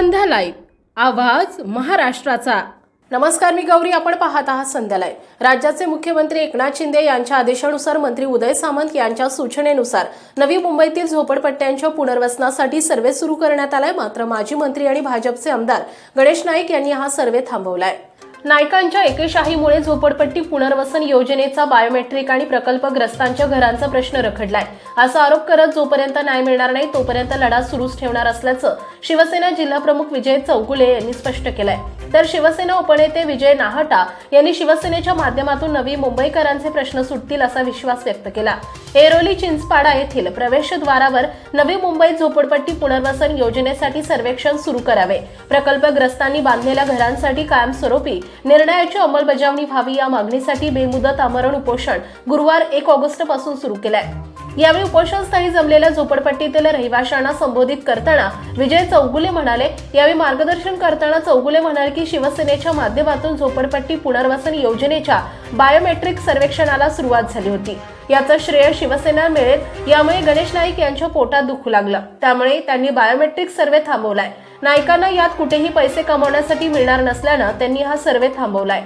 संध्या live आवाज महाराष्ट्राचा. नमस्कार मी गौरी. आपण पाहत आहात संध्यालय राज्याचे मुख्यमंत्री एकनाथ शिंदे यांच्या आदेशानुसार मंत्री उदय सामंत यांच्या सूचनेनुसार नवी मुंबईतील झोपडपट्ट्यांच्या पुनर्वसनासाठी सर्वे सुरू करण्यात आलाय. मात्र माजी मंत्री आणि भाजपचे आमदार गणेश नाईक यांनी हा सर्वे थांबवलाय. नायकांच्या एकेशाहीमुळे झोपडपट्टी पुनर्वसन योजनेचा बायोमेट्रिक आणि प्रकल्पग्रस्तांच्या घरांचा प्रश्न रखडलाय. असा आरोप करत जोपर्यंत न्याय मिळणार नाही तोपर्यंत लढा सुरूच ठेवणार असल्याचं शिवसेना जिल्हाप्रमुख विजय चौगुले यांनी स्पष्ट केलंय. तर शिवसेना उपनेते विजय नाहटा यांनी शिवसेनेच्या माध्यमातून नवी मुंबईकरांचे प्रश्न सुटतील असा विश्वास व्यक्त केला. एरोली चिंचपाडा येथील प्रवेशद्वारावर नवी मुंबईत झोपडपट्टी पुनर्वसन योजनेसाठी सर्वेक्षण सुरू करावे. प्रकल्पग्रस्तांनी बांधलेल्या घरांसाठी कायमस्वरूपी निर्णयाची अंमलबजावणी व्हावी या मागणीसाठी बेमुदत आमरण उपोषण गुरुवार एक ऑगस्टपासून सुरू केलंय. यावेळी उपोषणस्थळी जमलेल्या झोपडपट्टीतील रहिवाशांना संबोधित करताना विजय चौगुले म्हणाले यावेळी मार्गदर्शन करताना चौगुले म्हणाले की शिवसेनेच्या माध्यमातून झोपडपट्टी पुनर्वसन योजनेच्या बायोमेट्रिक सर्वेक्षणाला सुरुवात झाली होती. याचं श्रेय शिवसेना मिळेल यामुळे गणेश नाईक यांच्या पोटात दुखू लागलं. त्यामुळे त्यांनी बायोमेट्रिक सर्वे थांबवलाय. नायकांना यात कुठेही पैसे कमवण्यासाठी मिळणार नसल्यानं त्यांनी हा सर्वे थांबवलाय.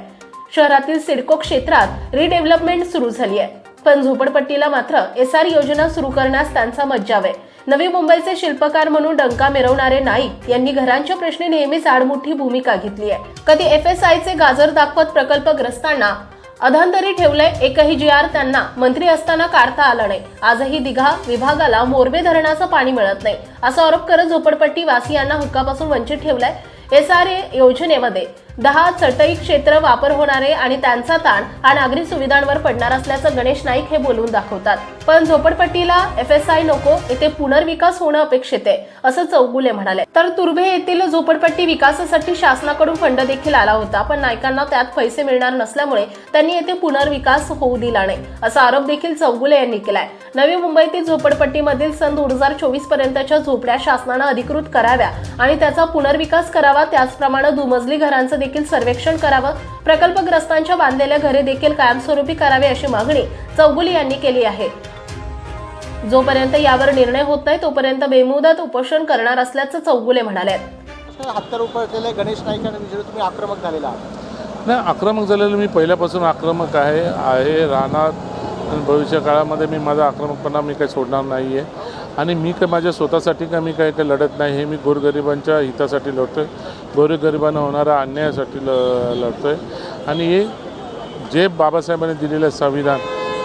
शहरातील सिडको क्षेत्रात रिडेव्हलपमेंट सुरू झाली आहे पण झोपडपट्टीला मात्र एस आर योजना सुरू करण्यास त्यांचा मज्जाव. आहे नवी मुंबईचे शिल्पकार म्हणून डंका मिरवणारे नाईक यांनी घरांच्या प्रश्नी नेहमीच आडमुठी भूमिका घेतली आहे. कधी एफ एस आयचे गाजर दाखवत प्रकल्पग्रस्तांना अधांतरी ठेवलंय एकही जी आर त्यांना मंत्री असताना काढता आलं नाही. आजही दिघा विभागाला मोरबे धरणाचं पाणी मिळत नाही. असा आरोप करत झोपडपट्टी वासियांना हक्कापासून वंचित ठेवलाय एस आर ए योजनेमध्ये. दहा चटई क्षेत्र वापर होणारे आणि त्यांचा ताण हा नागरी सुविधांवर पडणार असल्याचं गणेश नाईक हे बोलून दाखवतात. पण झोपडपट्टीला एफ एस आय नको येथे पुनर्विकास होणं अपेक्षित आहे असं चौगुले म्हणाले. तर तुर्भे येथील झोपडपट्टी विकासासाठी शासनाकडून फंड देखील आला होता पण नायकांना त्यात पैसे मिळणार नसल्यामुळे त्यांनी येथे पुनर्विकास होऊ दिला नाही असा आरोप देखील चौगुले यांनी केलाय. नवी मुंबईतील झोपडपट्टीमधील सन दोन हजार चोवीस पर्यंतच्या झोपड्या शासनानं अधिकृत कराव्या आणि त्याचा पुनर्विकास करावा त्याचप्रमाणे दुमजली घरांचं देखील सर्वेक्षण करावं. प्रकल्पग्रस्तांच्या बांधलेल्या घरे देखील कायमस्वरूपी करावे अशी मागणी चौगुले यांनी केली आहे. जोपर्यंत यावर निर्णय होत नाही तोपर्यंत बेमुदत उपोषण करणार असल्याचं चौगुले म्हणाले. गणेश नाईक आणि तुम्ही आक्रमक झालेला आहात. नाही आक्रमक झालेलं मी पहिल्यापासून आक्रमक आहे आहे राहणार. आणि भविष्य काळामध्ये मी माझा आक्रमकपणा मी काही सोडणार नाही आहे आणि मी काय माझ्या स्वतःसाठी का मी काय काय लढत नाही हे मी गोरगरिबांच्या हितासाठी लढतो आहे गोरगरिबांना होणाऱ्या अन्यायासाठी ल लढतो आहे आणि हे जे बाबासाहेबांनी दिलेलं संविधान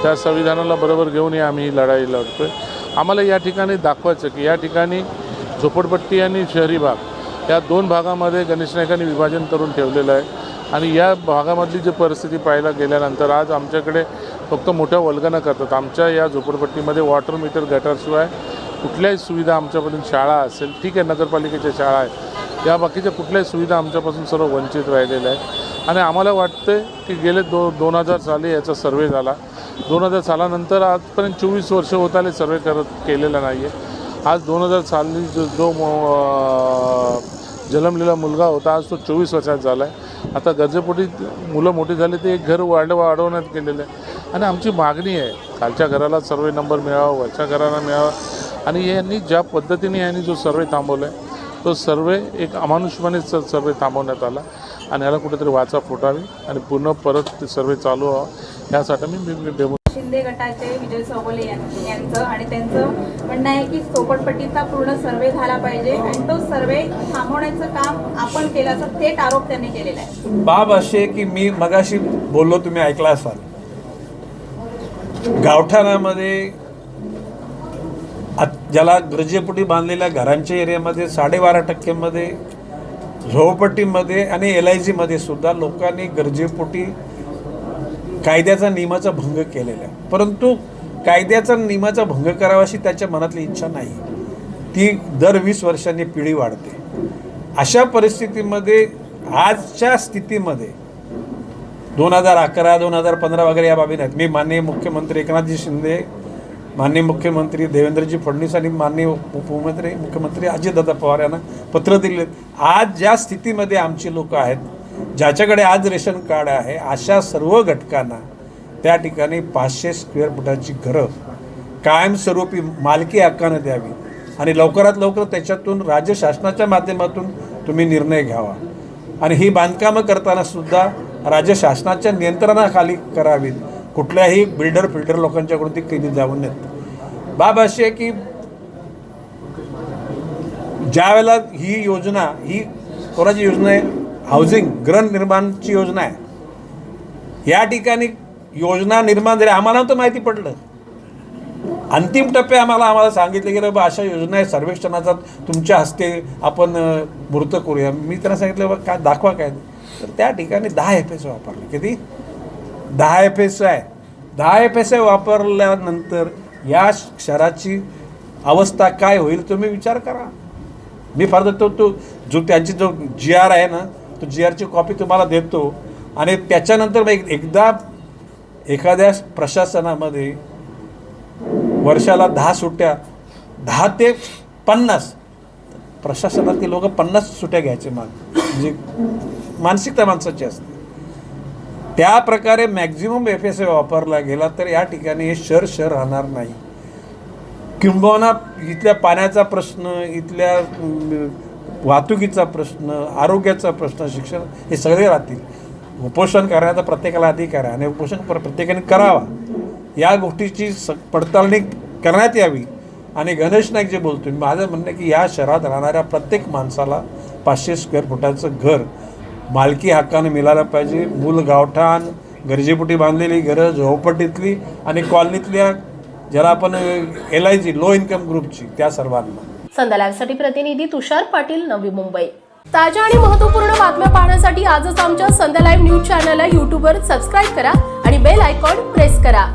त्या संविधानाला बरोबर घेऊन हे आम्ही ही लढाई लढतो आहे आम्हाला या ठिकाणी दाखवायचं की या ठिकाणी झोपडपट्टी आणि शहरी भाग या दोन भागामध्ये गणेश नायकांनी विभाजन करून ठेवलेलं आहे. आणि या भागामधली जी परिस्थिती पाहायला गेल्यानंतर आज आमच्याकडे फक्त मोठ्या वल्गना करतात. आमच्या या झोपडपट्टीमध्ये वॉटर मीटर गटारशिवाय कुठल्याही सुविधा आमच्यापासून शाळा असेल ठीक आहे नगरपालिकेच्या शाळा आहेत या बाकीच्या कुठल्याही सुविधा आमच्यापासून सर्व वंचित राहिलेल्या आहेत. आणि आम्हाला वाटतं की गेले दो दोन हजार साली याचा सर्वे झाला. दोन हजार सालानंतर आजपर्यंत चोवीस वर्ष होत आले सर्वे करत केलेला नाही आहे आज दोन हजार साली जो जो जन्मलेला मुलगा होता आज तो चोवीस वर्षात झाला आहे आता गरजेपोटी मुलं मोठी झाली ते एक घर वाढ वाढवण्यात गेलेलं आहे. आणि आमची मागणी आहे खालच्या घराला सर्वे नंबर मिळावा वरच्या घराला मिळावा. आणि यांनी ज्या पद्धतीने यांनी जो सर्वे थांबवला आहे तो सर्वे एक अमानुषपणे स- सर्वे थांबवण्यात आला. आणि याला कुठेतरी वाचा फुटावी आणि पुन्हा परत ते सर्वे चालू व्हावा. यासाठी मी शिंदे गटाचे विजय चौगुले यांचं आणि त्यांचं म्हणणं आहे की चोपडपट्टीचा पूर्ण सर्वे झाला पाहिजे आणि तो सर्वे थांबवण्याचं काम आपण केल्याचा थेट आरोप त्यांनी केलेला आहे. बाब असे की मी मगाशी बोललो तुम्ही ऐकला असाल. गावठाणामध्ये आत- ज्याला गरजेपोटी बांधलेल्या घरांच्या एरियामध्ये साडेबारा टक्क्यामध्ये झोपडपट्टीमध्ये आणि एल आय सीमध्ये सुद्धा लोकांनी गरजेपोटी कायद्याचा नियमाचा भंग केलेला आहे. परंतु कायद्याचा नियमाचा भंग करावा अशी त्याच्या मनातली इच्छा नाही. ती दर वीस वर्षांनी पिढी वाढते. अशा परिस्थितीमध्ये आजच्या स्थितीमध्ये दोन हजार अकरा दोन हजार पंधरा वगैरे या बाबी नाहीत मी माननीय मुख्यमंत्री एकनाथजी शिंदे माननीय मुख्यमंत्री देवेंद्रजी फडणवीस आणि माननीय उपमुख्यमंत्री मुख्यमंत्री अजितदादा पवार यांना पत्र दिले आज ज्या स्थितीमध्ये आमची लोक आहेत ज्याच्याकडे आज रेशन कार्ड आहे अशा सर्व घटकांना त्या ठिकाणी पाचशे स्क्वेअर फुटाची घरं कायमस्वरूपी मालकी हक्कानं द्यावी आणि लवकरात लवकर त्याच्यातून राज्य शासनाच्या माध्यमातून तुम्ही निर्णय घ्यावा. आणि ही बांधकामं करताना सुद्धा राज्य शासनाच्या नियंत्रणाखाली करावीत. कुठल्याही बिल्डर फिल्डर लोकांच्याकडून ती केली जाऊ नयेत. बाब अशी आहे की ज्या वेळेला ही योजना ही कोणाची योजना आहे हाऊसिंग गृहनिर्माणची योजना आहे या ठिकाणी योजना निर्माण झाली आम्हाला तर माहिती पडलं. अंतिम टप्पे आम्हाला आम्हाला सांगितले गेलं बा अशा योजना आहे सर्वेक्षणाचा तुमच्या हस्ते आपण मूर्त करूया. मी त्यांना सांगितलं बा काय दाखवा काय? तर त्या ठिकाणी दहा एफ एस वापरले. किती? दहा एफ एस आहे. दहा एफ एस आय वापरल्यानंतर या शहराची अवस्था काय होईल तुम्ही विचार करा. मी फार तो तो जो त्यांची जो जी आर आहे ना तो जी आरची कॉपी तुम्हाला देतो. आणि त्याच्यानंतर मग एक- एकदा एखाद्या प्रशासनामध्ये वर्षाला दहा सुट्ट्या दहा ते पन्नास प्रशासनातील लोक पन्नास सुट्ट्या घ्यायचे माग. म्हणजे मानसिकता माणसाची असते. त्या प्रकारे मॅक्झिमम एफ एस वापरला गेला तर या ठिकाणी हे शहर शहर राहणार नाही. किंबहुना इथल्या पाण्याचा प्रश्न इथल्या वाहतुकीचा प्रश्न आरोग्याचा प्रश्न शिक्षण हे सगळे राहतील. उपोषण करण्याचा प्रत्येकाला अधिकार आहे आणि उपोषण प्रत्येकाने करावा. या गोष्टीची स पडताळणी करण्यात यावी. आणि गणेश नाईक जे बोलतो माझं म्हणणं की या शहरात राहणाऱ्या प्रत्येक माणसाला पाचशे स्क्वेअर फुटाचं घर मालकी हक्काने मिळालं पाहिजे. मूल गावठाण गरजेपोटी बांधलेली घरं झोपटीतली आणि कॉलनीतल्या ज्याला आपण L I G low income ग्रुपची त्या सर्वांना. संध्या प्रतिनिधी तुषार पाटील नवी मुंबई. ताज्या आणि महत्त्वपूर्ण बातम्या पाहण्यासाठी आजच आमच्या संध्या लाईव्ह न्यूज चॅनलला यूट्यूबवर सबस्क्राईब करा आणि बेल आयकॉन प्रेस करा.